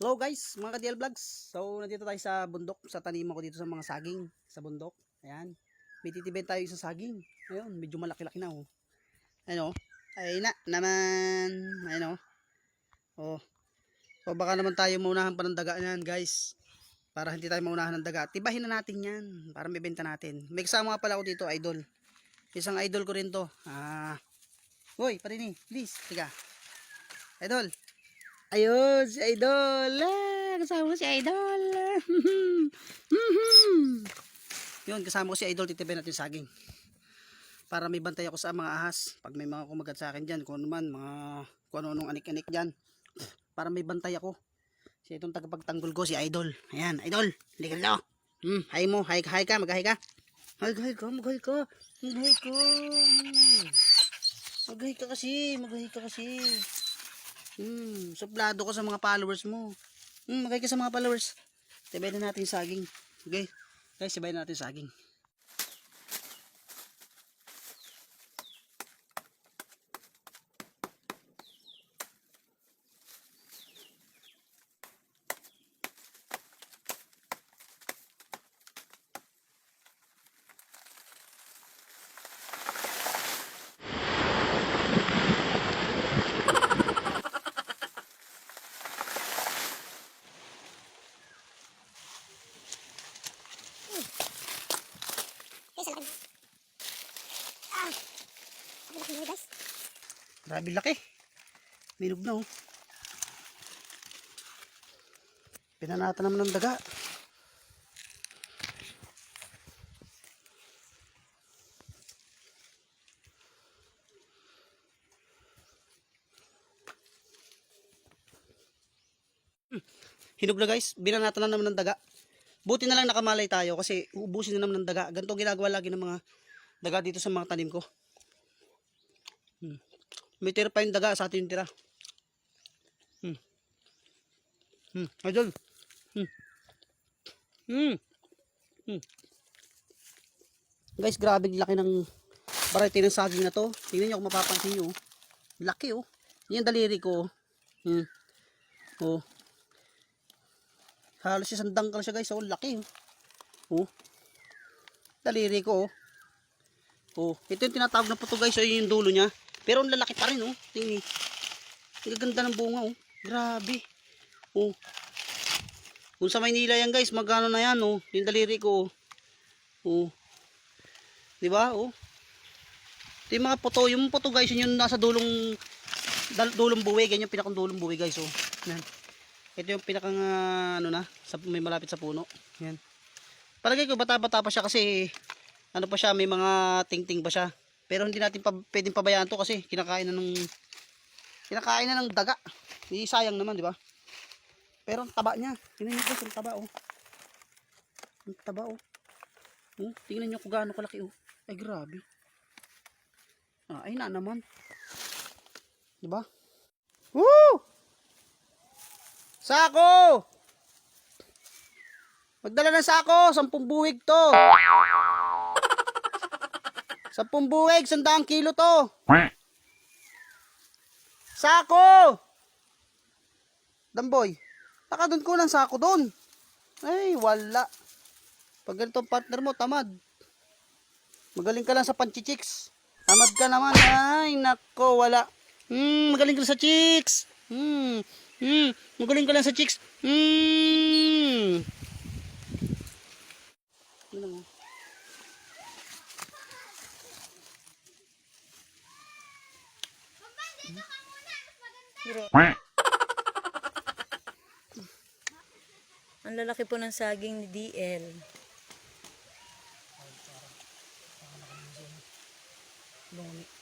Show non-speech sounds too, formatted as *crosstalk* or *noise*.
Hello guys, mga ka-DL Vlogs. So, nandito tayo sa bundok, sa taniman ko dito sa mga saging, sa bundok. Ayan. May titibin tayo sa saging. Ayun, medyo malaki-laki na oh. Ayun oh. Ay na, naman. Ayun oh. Oh. So, baka naman tayo maunahan pa ng daga yan guys. Para hindi tayo maunahan ng daga. Tibahin na natin yan. Para may benta natin. May kasama pala ako dito, idol. Isang idol ko rin to. Ah. Hoy, parini, please. Tiga. Idol. Ayun, si Idol. Ah, kasama ko si Idol. *laughs* Yun, kasama ko si Idol. Titipin natin saging. Para may bantay ako sa mga ahas. Pag may mga kumagat sa akin dyan, kung ano man, mga kung ano nung anik-anik dyan. Para may bantay ako. Si itong tagapagtanggol ko, si Idol. Ayan, Idol. Hindi ka dito. Hmm, hi mo. Hi, hi ka, mag-hi ka. Hi, hi ka, mag-hi ka. Mag-hi ka. Mag-hi ka kasi, mag-hi ka kasi. Hmm, suplado ko sa mga followers mo. Hmm, magay ka sa mga followers. Sabay na natin saging. Okay? Guys, sabay na natin yung saging. Grabe laki. Minog na oh. Pinanata naman ng daga. Hmm. Na guys, binanata na naman ng daga. Buti na lang nakamalay tayo kasi uubusin na naman ng daga. Ganito ginagawa lagi ng mga daga dito sa mga tanim ko. May tira pa yung daga sa atin tira. Hmm. Hmm. Idol. Hmm. Hmm. Hmm. Guys, grabe laki ng variety ng saging na to. Tingnan nyo kung mapapansin nyo. oh. Laki oh. Yan daliri ko. oh. Hmm. Oh. Halos isang dangkal siya guys. Oh, laki oh. Oh. Daliri ko oh. Oh, ito yung tinatawag na puto guys. Yun yung dulo niya. Pero ang lalaki pa rin oh. Tingnan. Ang ganda ng bunga oh. Grabe. Oh. Kung sa Maynila yan guys, magkano na yan oh. Yung daliri ko oh. Oh. 'Di ba? Oh. Ito yung mga puto, yung puto guys, yun yung nasa dulong dulong buwi, ganyan yung pinakang dulong buwi guys oh. Yan. Ito yung pinakang ah, ano na, sa, may malapit sa puno. Yan. Palagay ko bata-bata pa siya kasi ano pa siya, may mga tingting pa siya. Pero hindi natin pa, pwedeng pabayaan to kasi kinakain na ng kinakain na ng daga. Hindi sayang naman, di ba? Pero ang taba niya. Tingnan niyo guys, taba oh. Ang taba oh. Oh, tingnan niyo kung gaano kalaki oh. Ay grabe. Ah, ay na naman. Di ba? Woo! Sako! Magdala ng sako, sampung buwig to. Sampung buwig, sandaang kilo to. Sako! Damboy, baka doon ko ng sako doon. Ay, wala. Pag ganito ang partner mo, tamad. Magaling ka lang sa panchichicks. Tamad ka naman. Ay, nako, wala. Hmm, magaling ka lang sa chicks. Hmm, hmm, magaling ka lang sa chicks. Hmm. Ano mo? Ang lalaki po ng saging ni DL. Lumi.